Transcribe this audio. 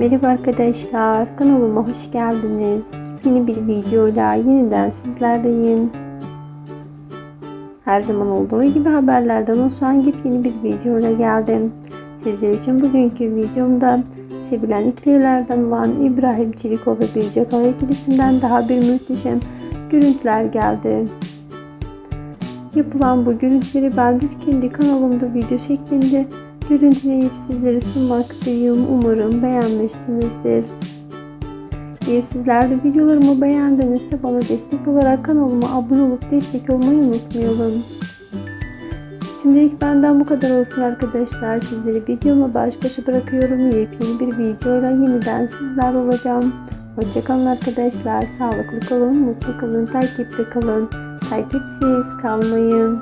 Merhaba arkadaşlar, kanalıma hoş geldiniz. Yeni bir videoyla yeniden sizlerdeyim. Her zaman olduğu gibi haberlerden oluşan yepyeni bir videoyla geldim. Sizler için bugünkü videomda sevilen ikililerden olan İbrahim Çelikov ve Birce Kaya ikilisinden daha bir muhteşem görüntüler geldi. Yapılan bu görüntüleri ben de kendi kanalımda video şeklinde görüntüleyip sizlere sunmaktayım. Umarım beğenmişsinizdir. Eğer sizler de videolarımı beğendinizse bana destek olarak kanalıma abone olup destek olmayı unutmayalım. Şimdilik benden bu kadar olsun arkadaşlar. Sizleri videoma baş başa bırakıyorum. Yepyeni bir videoyla yeniden sizler olacağım. Hoşçakalın arkadaşlar. Sağlıklı kalın, mutlu kalın, takipte kalın. Takipsiz kalmayın.